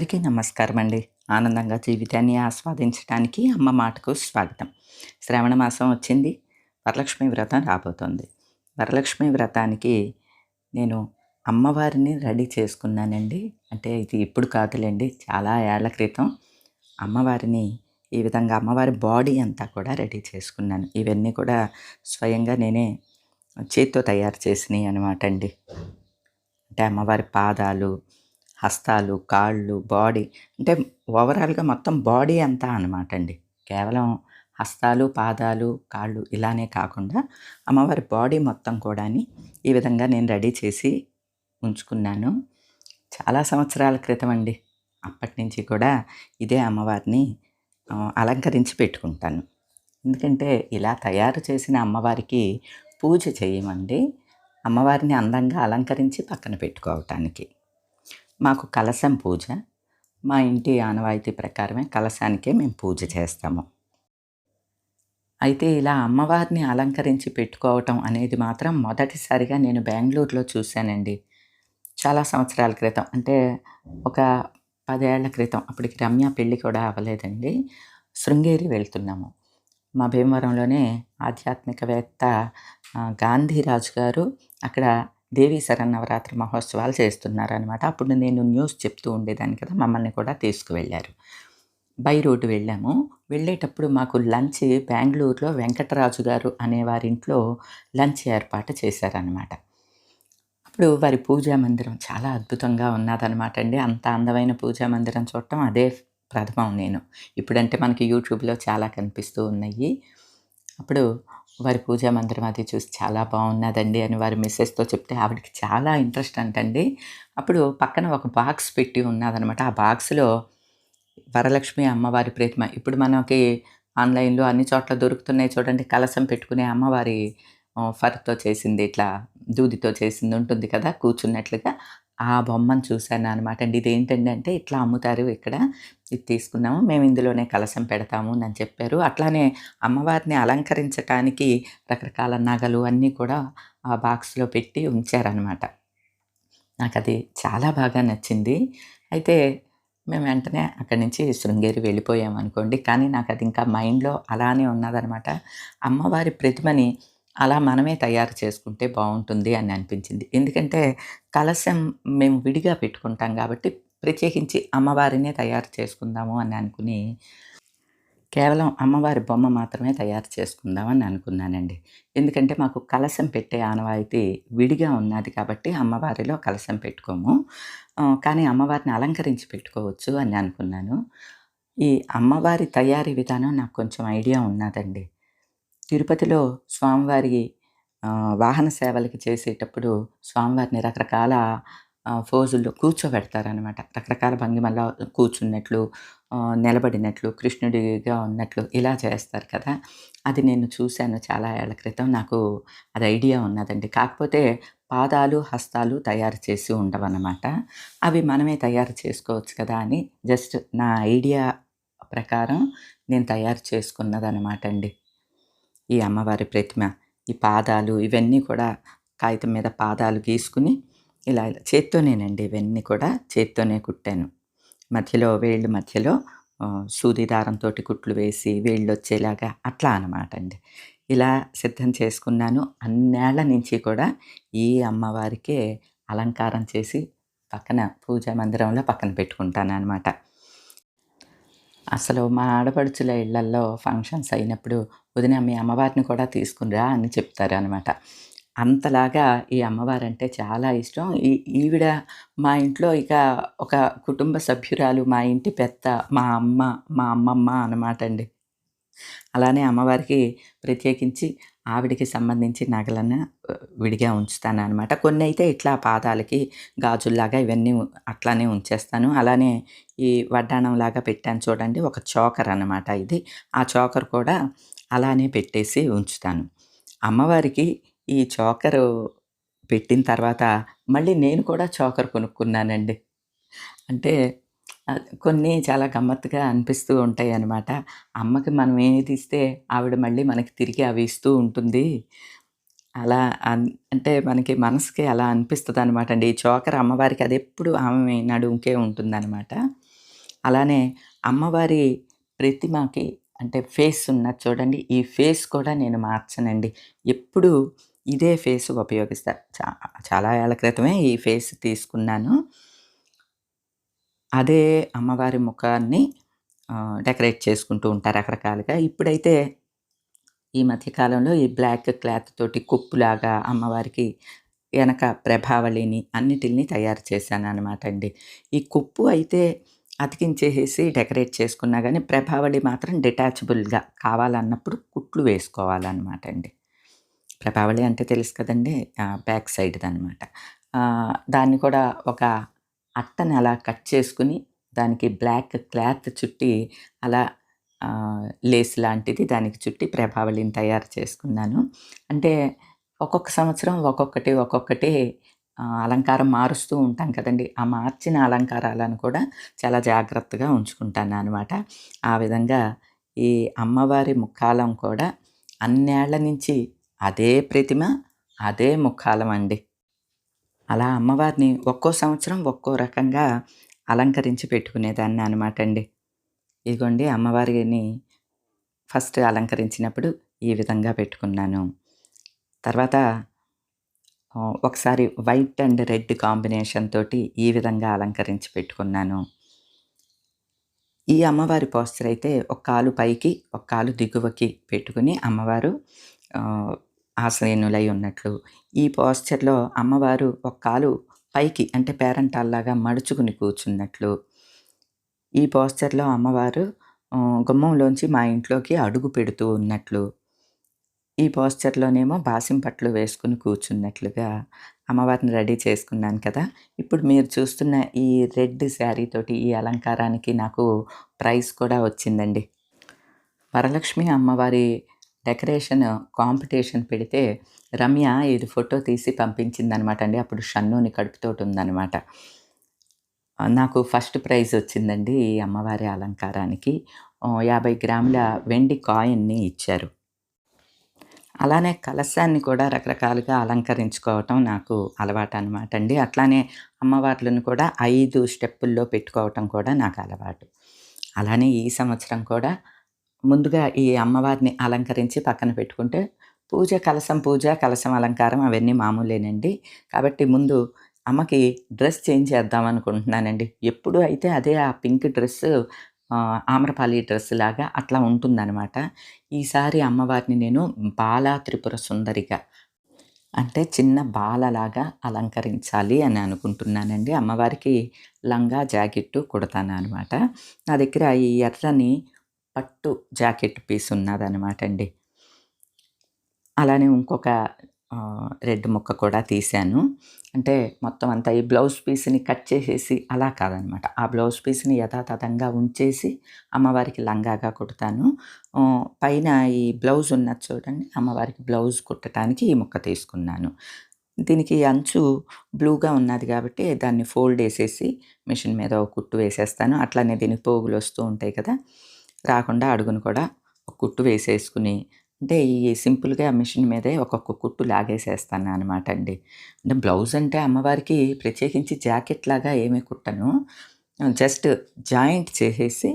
అందరికీ నమస్కారం అండి ఆనందంగా జీవితాన్ని ఆస్వాదించడానికి అమ్మ మాటకు స్వాగతం. శ్రావణ మాసం వచ్చింది. వరలక్ష్మి వ్రతం రాబోతోంది. వరలక్ష్మి వ్రతానికి నేను అమ్మవారిని రెడీ చేసుకున్నానండి. అంటే ఇది ఇప్పుడు కాదులేండి చాలా ఏళ్ళ క్రితం అమ్మవారిని ఈ విధంగా అమ్మవారి బాడీ అంతా కూడా రెడీ చేసుకున్నాను. ఇవన్నీ కూడా స్వయంగా నేనే చేత్తో తయారు చేసినాయి అనమాట అండి. అంటే అమ్మవారి పాదాలు హస్తాలు కాళ్ళు బాడీ అంటే ఓవరాల్గా మొత్తం బాడీ అంతా అనమాట అండి. కేవలం హస్తాలు పాదాలు కాళ్ళు ఇలానే కాకుండా అమ్మవారి బాడీ మొత్తం కూడా ఈ విధంగా నేను రెడీ చేసి ఉంచుకున్నాను. చాలా సంవత్సరాల క్రితం అండి. అప్పటి నుంచి కూడా ఇదే అమ్మవారిని అలంకరించి పెట్టుకుంటాను. ఎందుకంటే ఇలా తయారు చేసిన అమ్మవారికి పూజ చేయమండి. అమ్మవారిని అందంగా అలంకరించి పక్కన పెట్టుకోవటానికి. మాకు కలశం పూజ. మా ఇంటి ఆనవాయితీ ప్రకారమే కలశానికే మేము పూజ చేస్తాము. అయితే ఇలా అమ్మవారిని అలంకరించి పెట్టుకోవటం అనేది మాత్రం మొదటిసారిగా నేను బెంగళూరులో చూశానండి. చాలా సంవత్సరాల క్రితం అంటే ఒక పదేళ్ళ క్రితం. అప్పటికి రమ్య పెళ్ళి కూడా అవ్వలేదండి. శృంగేరి వెళ్తున్నాము. మా భీమవరంలోనే ఆధ్యాత్మికవేత్త గాంధీరాజు గారు అక్కడ దేవీ శరన్నవరాత్రి మహోత్సవాలు చేస్తున్నారనమాట అప్పుడు నేను న్యూస్ చెప్తూ ఉండేదాన్ని కదా మమ్మల్ని కూడా తీసుకువెళ్ళారు. బై రోడ్డు వెళ్ళాము. వెళ్ళేటప్పుడు మాకు లంచ్ బెంగళూరులో వెంకటరాజు గారు అనే వారి ఇంట్లో లంచ్ ఏర్పాటు చేశారనమాట అప్పుడు వారి పూజా మందిరం చాలా అద్భుతంగా ఉన్నదనమాట అండి. అంత అందమైన పూజా మందిరం చూడటం అదే ప్రథమం నేను. ఇప్పుడంటే మనకి యూట్యూబ్లో చాలా కనిపిస్తూ ఉన్నాయి. అప్పుడు వారి పూజా మందిరం అది చూసి చాలా బాగున్నదండి అని వారి మిస్సెస్తో చెప్తే ఆవిడకి చాలా ఇంట్రెస్ట్ అంటండి. అప్పుడు పక్కన ఒక బాక్స్ పెట్టి ఉన్నదనమాట. ఆ బాక్స్లో వరలక్ష్మి అమ్మవారి ప్రతిమ ఇప్పుడు మనకి ఆన్లైన్లో అన్ని చోట్ల దొరుకుతున్నాయి చూడండి. కలసం పెట్టుకునే అమ్మవారి ఫర్తో చేసింది ఇట్లా దూదితో చేసింది ఉంటుంది కదా కూర్చున్నట్లుగా. ఆ బొమ్మను చూశాను అనమాట అండి. ఇదేంటండి అంటే ఇట్లా అమ్ముతారు ఇక్కడ. ఇది తీసుకున్నాము. మేము ఇందులోనే కలశం పెడతాము అని చెప్పారు. అట్లానే అమ్మవారిని అలంకరించటానికి రకరకాల నగలు అన్నీ కూడా ఆ బాక్స్లో పెట్టి ఉంచారనమాట నాకు అది చాలా బాగా నచ్చింది. అయితే మేము వెంటనే అక్కడి నుంచి శృంగేరి వెళ్ళిపోయాం అనుకోండి కానీ నాకు అది ఇంకా మైండ్లో అలానే ఉన్నదనమాట అమ్మవారి ప్రతిమని అలా మనమే తయారు చేసుకుంటే బాగుంటుంది అని అనిపించింది. ఎందుకంటే కలశం మేము విడిగా పెట్టుకుంటాం కాబట్టి ప్రత్యేకించి అమ్మవారినే తయారు చేసుకుందాము అని అనుకుని కేవలం అమ్మవారి బొమ్మ మాత్రమే తయారు చేసుకుందామని అనుకున్నానండి. ఎందుకంటే మాకు కలశం పెట్టే ఆనవాయితీ విడిగా ఉన్నది కాబట్టి అమ్మవారిలో కలశం పెట్టుకోము. కానీ అమ్మవారిని అలంకరించి పెట్టుకోవచ్చు అని అనుకున్నాను. ఈ అమ్మవారి తయారీ విధానం నాకు కొంచెం ఐడియా ఉన్నదండి. తిరుపతిలో స్వామివారి వాహన సేవలకి చేసేటప్పుడు స్వామివారిని రకరకాల ఫోజుల్లో కూర్చోబెడతారనమాట రకరకాల భంగిమల్లో కూర్చున్నట్లు నిలబడినట్లు కృష్ణుడిగా ఉన్నట్లు ఇలా చేస్తారు కదా. అది నేను చూశాను చాలా ఏళ్ళ క్రితం. నాకు అది ఐడియా ఉన్నదండి. కాకపోతే పాదాలు హస్తాలు తయారు చేసి ఉండవన్నమాట. అవి మనమే తయారు చేసుకోవచ్చు కదా అని జస్ట్ నా ఐడియా ప్రకారం నేను తయారు చేసుకున్నదనమాట అండి. ఈ అమ్మవారి ప్రతిమ ఈ పాదాలు ఇవన్నీ కూడా కాగితం మీద పాదాలు గీసుకుని ఇలా ఇలా చేత్తోనేనండి ఇవన్నీ కూడా చేత్తోనే కుట్టాను. మధ్యలో వేళ్ళు మధ్యలో ఆ, సూది దారంతో కుట్లు వేసి వేళ్ళు వచ్చేలాగా అట్లా అనమాట అండి. ఇలా సిద్ధం చేసుకున్నాను. అన్నేళ్ళ నుంచి కూడా ఈ అమ్మవారికే అలంకారం చేసి పక్కన పూజా మందిరంలో పక్కన పెట్టుకుంటాను అనమాట అసలు మా ఆడపడుచుల ఇళ్ళల్లో ఫంక్షన్స్ అయినప్పుడు వదిన మీ అమ్మవారిని కూడా తీసుకునిరా అని చెప్తారు అనమాట అంతలాగా ఈ అమ్మవారు అంటే చాలా ఇష్టం. ఈ ఈవిడ మా ఇంట్లో ఇక ఒక కుటుంబ సభ్యురాలు మా ఇంటి పెద్ద మా అమ్మ మా అమ్మమ్మ అనమాట అండి అలానే అమ్మవారికి ప్రత్యేకించి ఆవిడకి సంబంధించి నగలను విడిగా ఉంచుతాను అనమాట కొన్ని అయితే ఇట్లా పాదాలకి గాజుల్లాగా ఇవన్నీ అట్లానే ఉంచేస్తాను. అలానే ఈ వడ్డాణంలాగా పెట్టాను చూడండి ఒక చోకర్ అనమాట ఇది. ఆ చోకర్ కూడా అలానే పెట్టేసి ఉంచుతాను. అమ్మవారికి ఈ చోకరు పెట్టిన తర్వాత మళ్ళీ నేను కూడా చోకర్ కొనుక్కున్నానండి. అంటే కొన్ని చాలా గమ్మత్తుగా అనిపిస్తూ ఉంటాయి అన్నమాట అమ్మకి మనం ఏది ఇస్తే ఆవిడ మళ్ళీ మనకి తిరిగి అవి ఇస్తూ ఉంటుంది అలా అంటే మనకి మనసుకి అలా అనిపిస్తుంది అనమాట అండి. ఈ చోకర్ అమ్మవారికి అది ఎప్పుడు ఆమె నడుంకే ఉంటుందన్నమాట అలానే అమ్మవారి ప్రతిమకి అంటే ఫేస్ ఉన్నది చూడండి. ఈ ఫేస్ కూడా నేను మార్చనండి. ఎప్పుడూ ఇదే ఫేస్ ఉపయోగిస్తా. చా చాలా ఏళ్ళ క్రితమే ఈ ఫేస్ తీసుకున్నాను. అదే అమ్మవారి ముఖాన్ని డెకరేట్ చేసుకుంటూ ఉంటారు రకరకాలుగా. ఇప్పుడైతే ఈ మధ్యకాలంలో ఈ బ్లాక్ క్లాత్ తోటి కుప్పులాగా అమ్మవారికి వెనక ప్రభావళిని అన్నిటిని తయారు చేశాను అనమాట అండి. ఈ కుప్పు అయితే అతికించేసేసి డెకరేట్ చేసుకున్నా కానీ ప్రభావళి మాత్రం డిటాచబుల్‌గా కావాలన్నప్పుడు కుట్లు వేసుకోవాలన్నమాట అండి. ప్రభావళి అంటే తెలుసు కదండి బ్యాక్ సైడ్ది అనమాట దాన్ని కూడా ఒక అట్టని అలా కట్ చేసుకుని దానికి బ్లాక్ క్లాత్ చుట్టి అలా లేస్ లాంటిది దానికి చుట్టి ప్రభావళిని తయారు చేసుకున్నాను. అంటే ఒక్కొక్క సంవత్సరం ఒక్కొక్కటి, ఒక్కొక్కటి అలంకారం మారుస్తూ ఉంటాం కదండీ! ఆ మార్చిన అలంకారాలను కూడా చాలా జాగ్రత్తగా ఉంచుకుంటాను అనమాట ఆ విధంగా ఈ అమ్మవారి ముక్కాలం కూడా అన్నేళ్ళ నుంచి అదే ప్రతిమ, అదే ముక్కాలం అండి. అలా అమ్మవారిని ఒక్కో సంవత్సరం ఒక్కో రకంగా అలంకరించి పెట్టుకునేదాన్ని అనమాట అండి. ఇదిగోండి అమ్మవారిని ఫస్ట్ అలంకరించినప్పుడు ఈ విధంగా పెట్టుకున్నాను. తర్వాత ఒకసారి వైట్ అండ్ రెడ్ కాంబినేషన్ తోటి ఈ విధంగా అలంకరించి పెట్టుకున్నాను. ఈ అమ్మవారి పోస్టర్ అయితే ఒక కాలు పైకి, ఒక కాలు దిగువకి పెట్టుకుని అమ్మవారు ఆసీనులై ఉన్నట్లు. ఈ పోస్చర్‌లో అమ్మవారు ఒక కాలు పైకి అంటే పేరంటాల్లాగా మడుచుకుని కూర్చున్నట్లు. ఈ పోస్చర్‌లో అమ్మవారు గుమ్మంలోంచి మా ఇంట్లోకి అడుగు పెడుతూ ఉన్నట్లు. ఈ పోస్చర్‌లోనేమో బాసింపట్లు వేసుకుని కూర్చున్నట్లుగా అమ్మవారిని రెడీ చేసుకున్నాను కదా! ఇప్పుడు మీరు చూస్తున్న ఈ రెడ్ శారీ తోటి ఈ అలంకారానికి నాకు ప్రైజ్ కూడా వచ్చిందండి. వరలక్ష్మి అమ్మవారి డెకరేషన్ కాంపిటీషన్ పెడితే రమ్య ఇది ఫోటో తీసి పంపించిందనమాట అండి. అప్పుడు షన్నుని కడుపుతోటుందనమాట. ఉందనమాట నాకు ఫస్ట్ ప్రైజ్ వచ్చిందండి ఈ అమ్మవారి అలంకారానికి. యాభై గ్రాముల వెండి కాయిన్‌ని ఇచ్చారు. అలానే కలశాన్ని కూడా రకరకాలుగా అలంకరించుకోవటం నాకు అలవాటనమాట అండి. అట్లానే అమ్మవార్లను కూడా ఐదు స్టెప్పుల్లో పెట్టుకోవటం కూడా నాకు అలవాటు. అలానే ఈ సంవత్సరం కూడా ముందుగా ఈ అమ్మవారిని అలంకరించి పక్కన పెట్టుకుంటే, పూజ కలశం పూజ, కలశం అలంకారం అవన్నీ మామూలేనండి. కాబట్టి ముందు అమ్మకి డ్రెస్ చేంజ్ చేద్దాం అనుకుంటున్నానండి. ఎప్పుడు అయితే అదే ఆ పింక్ డ్రెస్సు ఆమ్రపాలి డ్రెస్ లాగా అట్లా ఉంటుందనమాట. ఈసారి అమ్మవారిని నేను బాలా త్రిపుర సుందరిగా అంటే చిన్న బాలలాగా అలంకరించాలి అని అనుకుంటున్నానండి. అమ్మవారికి లంగా, జాకెట్టు కుడతాననమాట. నా దగ్గర ఈ ఎర్రని పట్టు జాకెట్ పీస్ ఉన్నదనమాట అండి. అలానే ఇంకొక రెడ్ ముక్క కూడా తీశాను. అంటే మొత్తం అంతా ఈ బ్లౌజ్ పీస్‌ని కట్ చేసేసి అలా కాదనమాట. ఆ బ్లౌజ్ పీస్‌ని యథాతథంగా ఉంచేసి అమ్మవారికి లంగాగా కుడతాను. పైన ఈ బ్లౌజ్ ఉన్నది చూడండి అమ్మవారికి బ్లౌజ్ కుట్టడానికి ఈ ముక్క తీసుకున్నాను. దీనికి అంచు బ్లూగా ఉన్నది కాబట్టి దాన్ని ఫోల్డ్ వేసేసి మిషన్ మీద ఒక కుట్టు వేసేస్తాను. అట్లానే దీనికి పోగులు వస్తూ ఉంటాయి కదా! రాకుండా అడుగును కూడా ఒక కుట్టు వేసేసుకుని అంటే ఈ సింపుల్‌గా మిషన్ మీదే ఒక్కొక్క కుట్టు లాగేసేస్తాను అనమాట అండి. అంటే బ్లౌజ్ అంటే అమ్మవారికి ప్రత్యేకించి జాకెట్ లాగా ఏమీ కుట్టను. జస్ట్ జాయింట్ చేసేసి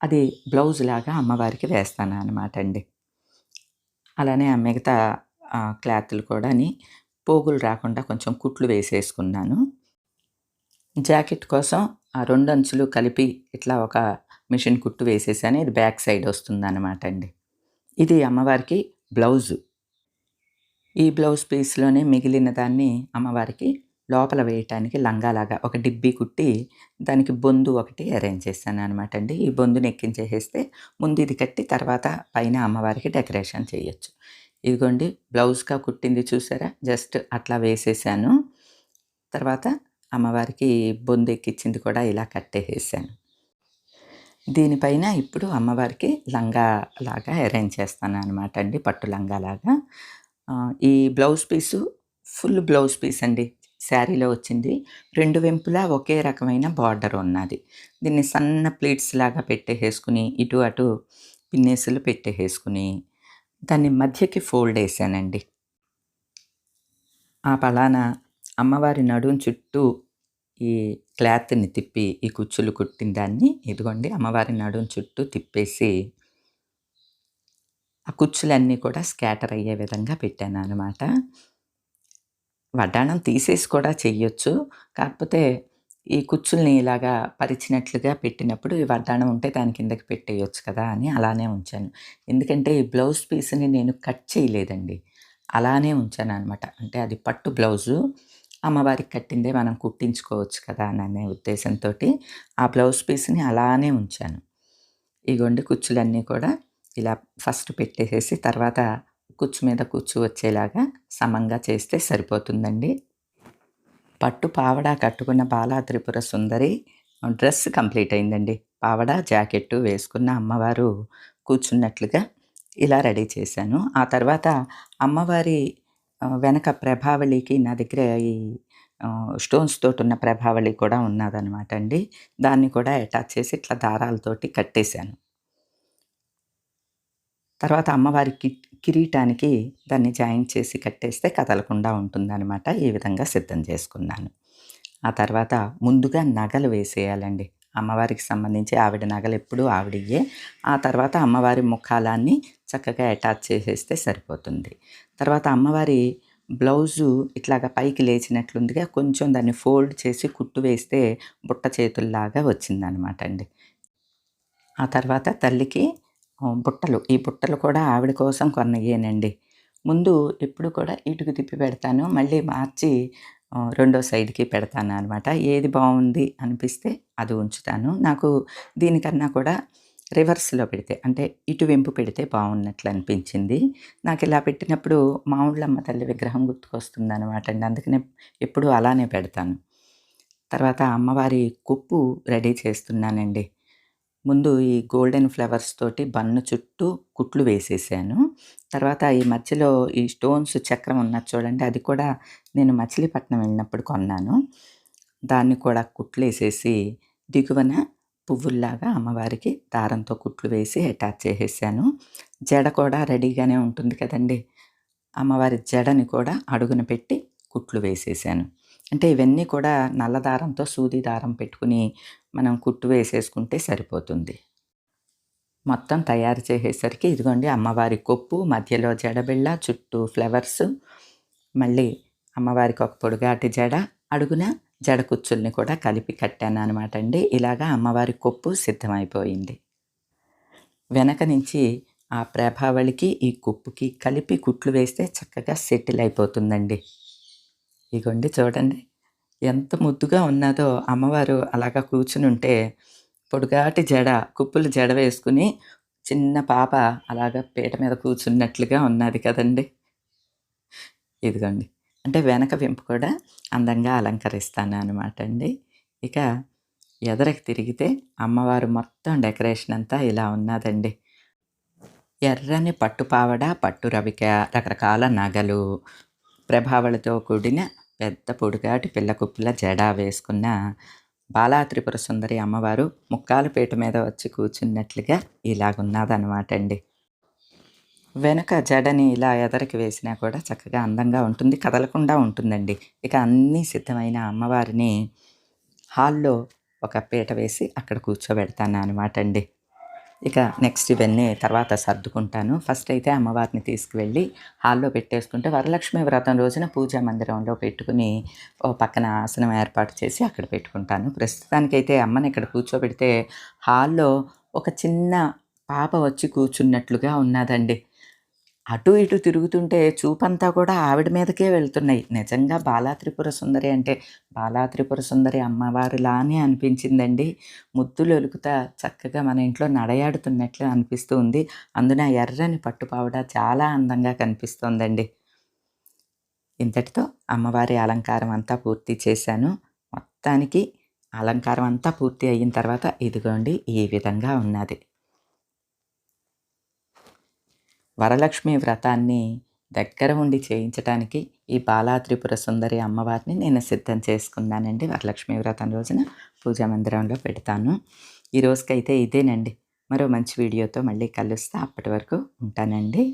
అది బ్లౌజ్ లాగా అమ్మవారికి వేస్తాను అనమాట అండి. అలానే ఆ మిగతా క్లాత్లు కూడాని పోగులు రాకుండా కొంచెం కుట్లు వేసేసుకున్నాను. జాకెట్ కోసం ఆ రెండు అంచులు కలిపి ఇట్లా ఒక మిషన్ కుట్టు వేసేసాను. ఇది బ్యాక్ సైడ్ వస్తుందనమాట అండి. ఇది అమ్మవారికి బ్లౌజు. ఈ బ్లౌజ్ పీస్‌లోనే మిగిలిన దాన్ని అమ్మవారికి లోపల వేయటానికి లంగాలాగా ఒక డిబ్బీ కుట్టి దానికి బొందు ఒకటి అరేంజ్ చేశాననమాట అండి. ఈ బొందుని ఎక్కించేసేస్తే ముందు ఇది కట్టి తర్వాత పైన అమ్మవారికి డెకరేషన్ చేయొచ్చు. ఇదిగోండి బ్లౌజ్‌గా కుట్టింది చూసారా? జస్ట్ అట్లా వేసేసాను. తర్వాత అమ్మవారికి బొందు ఎక్కించింది కూడా ఇలా కట్టేసేసాను. దీనిపైన ఇప్పుడు అమ్మవారికి లంగా లాగా అరేంజ్ చేస్తాను అనమాట అండి. పట్టు లంగా లాగా ఈ blouse piece full blouse piece అండి. శారీలో వచ్చింది. రెండు వెంపులా ఒకే రకమైన బార్డర్ ఉన్నది. దీన్ని సన్న ప్లేట్స్ లాగా పెట్టేసుకుని ఇటు అటు పిన్నేసులు పెట్టేసుకుని దాన్ని మధ్యకి ఫోల్డ్ వేసానండి ఆ పలానా అమ్మవారి నడుం చుట్టూ ఈ క్లాత్‌ని తిప్పి, ఈ కుచ్చులు కుట్టిన దాన్ని ఇదిగోండి అమ్మవారి నడుం చుట్టూ తిప్పేసి ఆ కుచ్చులన్నీ కూడా స్కాటర్ అయ్యే విధంగా పెట్టాను అనమాట వడ్డాణం తీసేసి కూడా చెయ్యొచ్చు. కాకపోతే ఈ కుచ్చుల్ని ఇలాగా పరిచినట్లుగా పెట్టినప్పుడు ఈ వడ్డాణం ఉంటే దాని కిందకి పెట్టేయొచ్చు కదా! అని అలానే ఉంచాను. ఎందుకంటే ఈ బ్లౌజ్ పీస్‌ని నేను కట్ చేయలేదండి. అలానే ఉంచాను అనమాట అంటే అది పట్టు బ్లౌజు. అమ్మవారికి కట్టిందే మనం కుట్టించుకోవచ్చు కదా! అని అనే ఉద్దేశంతోటి ఆ బ్లౌజ్ పీస్‌ని అలానే ఉంచాను. ఇగోండి కుచ్చులన్నీ కూడా ఇలా ఫస్ట్ పెట్టేసేసి తర్వాత కుచ్చు మీద కుచ్చు వచ్చేలాగా సమంగా చేస్తే సరిపోతుందండి. పట్టు పావడా కట్టుకున్న బాలా త్రిపుర సుందరి డ్రెస్ కంప్లీట్ అయిందండి. పావడా, జాకెట్టు వేసుకున్న అమ్మవారు కూర్చున్నట్లుగా ఇలా రెడీ చేశాను. ఆ తర్వాత అమ్మవారి వెనక ప్రభావళికి నా దగ్గర ఈ స్టోన్స్ తోటి ఉన్న ప్రభావళి కూడా ఉన్నదనమాట అండి. దాన్ని కూడా అటాచ్ చేసి ఇట్లా దారాలతోటి కట్టేశాను. తర్వాత అమ్మవారి కి కిరీటానికి దాన్ని జాయిన్ చేసి కట్టేస్తే కదలకుండా ఉంటుందనమాట. ఈ విధంగా సిద్ధం చేసుకున్నాను. ఆ తర్వాత ముందుగా నగలు వేసేయాలండి. అమ్మవారికి సంబంధించి ఆవిడ నగలు ఎప్పుడు ఆవిడయ్యే ఆ తర్వాత అమ్మవారి ముఖాలాన్ని చక్కగా అటాచ్ చేసేస్తే సరిపోతుంది. తర్వాత అమ్మవారి బ్లౌజు ఇట్లాగా పైకి లేచినట్లుందిగా కొంచెం దాన్ని ఫోల్డ్ చేసి కుట్టు వేస్తే బుట్ట చేతుల్లాగా వచ్చిందనమాట అండి. ఆ తర్వాత తల్లికి బుట్టలు. ఈ బుట్టలు కూడా ఆవిడ కోసం కొన్నయ్యేనండి. ముందు ఎప్పుడు కూడా ఇటుకు తిప్పి పెడతాను. మళ్ళీ మార్చి రెండో సైడ్‌కి పెడతాననమాట. ఏది బాగుంది అనిపిస్తే అది ఉంచుతాను. నాకు దీనికన్నా కూడా రివర్స్‌లో పెడితే అంటే ఇటు వెంపు పెడితే బాగున్నట్లు అనిపించింది. నాకు ఇలా పెట్టినప్పుడు మావుళ్ళమ్మ తల్లి విగ్రహం గుర్తుకొస్తుంది అనమాట అండి. అందుకనే ఎప్పుడూ అలానే పెడతాను. తర్వాత అమ్మవారి కుప్పు రెడీ చేస్తున్నానండి. ముందు ఈ గోల్డెన్ ఫ్లవర్స్ తోటి బన్ను చుట్టూ కుట్లు వేసేసాను. తర్వాత ఈ మధ్యలో ఈ స్టోన్స్ చక్రం ఉన్నది చూడండి అది కూడా నేను మచిలీపట్నం వెళ్ళినప్పుడు కొన్నాను. దాన్ని కూడా కుట్లు వేసేసి దిగువన పువ్వుల్లాగా అమ్మవారికి దారంతో కుట్లు వేసి అటాచ్ చేసేసాను. జడ కూడా రెడీగానే ఉంటుంది కదండీ! అమ్మవారి జడని కూడా అడుగున పెట్టి కుట్లు వేసేసాను. అంటే ఇవన్నీ కూడా నల్ల దారంతో సూది దారం పెట్టుకుని మనం కుట్టు వేసేసుకుంటే సరిపోతుంది. మొత్తం తయారు చేసేసరికి ఇదిగోండి అమ్మవారి కొప్పు, మధ్యలో జడబిళ్ళ, చుట్టూ ఫ్లవర్స్ మళ్ళీ అమ్మవారికి ఒక పొడుగాటి జడ, అడుగున జడ కుచ్చుల్ని కూడా కలిపి కట్టాను అనమాట అండి. ఇలాగా అమ్మవారి కొప్పు సిద్ధమైపోయింది. వెనక నుంచి ఆ ప్రభావళికి, ఈ కుప్పుకి కలిపి కుట్లు వేస్తే చక్కగా సెటిల్ అయిపోతుందండి. ఇగోండి చూడండి. ఎంత ముద్దుగా ఉన్నాదో అమ్మవారు అలాగా కూర్చునుంటే పొడుగాటి జడ, కుప్పులు జడ వేసుకుని చిన్న పాప అలాగా పీట మీద కూర్చున్నట్లుగా ఉన్నాది కదండీ! ఇదిగోండి. అంటే వెనక వెంపు కూడా అందంగా అలంకరిస్తాను అనమాట అండి. ఇక ఎదరకి తిరిగితే అమ్మవారు మొత్తం డెకరేషన్ అంతా ఇలా ఉన్నదండి ఎర్రని పట్టు పావడ, పట్టు రవిక, రకరకాల నగలు, ప్రభావాలతో కూడిన పెద్ద పొడుగాటి పిల్ల కుప్పిల జడ వేసుకున్న బాలా త్రిపుర సుందరి అమ్మవారు ముక్కాల పీట మీద వచ్చి కూర్చున్నట్లుగా ఇలాగున్నదనమాట అండి. వెనక జడని ఇలా ఎదరికి వేసినా కూడా చక్కగా అందంగా ఉంటుంది. కదలకుండా ఉంటుందండి. ఇక అన్నీ సిద్ధమైన అమ్మవారిని హాల్‌లో ఒక పీట వేసి అక్కడ కూర్చోబెడతాను అనమాట అండి. ఇక నెక్స్ట్ ఇవన్నీ తర్వాత సర్దుకుంటాను. ఫస్ట్ అయితే అమ్మవారిని తీసుకువెళ్ళి హాల్‌లో పెట్టేసుకుంటే వరలక్ష్మి వ్రతం రోజున పూజా మందిరంలో పెట్టుకుని ఓ పక్కన ఆసనం ఏర్పాటు చేసి అక్కడ పెట్టుకుంటాను. ప్రస్తుతానికైతే అమ్మని ఇక్కడ కూర్చోబెడితే హాల్‌లో ఒక చిన్న పాప వచ్చి కూర్చున్నట్లుగా ఉన్నాదండి. అటు ఇటు తిరుగుతుంటే చూపంతా కూడా ఆవిడ మీదకే వెళ్తున్నాయి. నిజంగా బాలాత్రిపుర సుందరి అంటే బాలాత్రిపుర సుందరి అమ్మవారిలానే అనిపించిందండి. ముద్దులొలుకుతా చక్కగా మన ఇంట్లో నడయాడుతున్నట్లు అనిపిస్తూ ఉంది. అందున ఎర్రని పట్టుపావడ చాలా అందంగా కనిపిస్తోందండి. ఇంతటితో అమ్మవారి అలంకారం అంతా పూర్తి చేశాను. మొత్తానికి అలంకారం అంతా పూర్తి అయిన తర్వాత ఇదిగోండి ఈ విధంగా ఉన్నది వరలక్ష్మి వ్రతాన్ని దగ్గర ఉండి చేయించటానికి ఈ బాలాత్రిపుర సుందరి అమ్మవారిని నేను సిద్ధం చేసుకున్నానండి. వరలక్ష్మి వ్రతం రోజున పూజా మందిరంలో పెడతాను. ఈ రోజుకైతే ఇదేనండి. మరో మంచి వీడియోతో మళ్ళీ కలుస్తా. అప్పటి వరకు ఉంటానండి.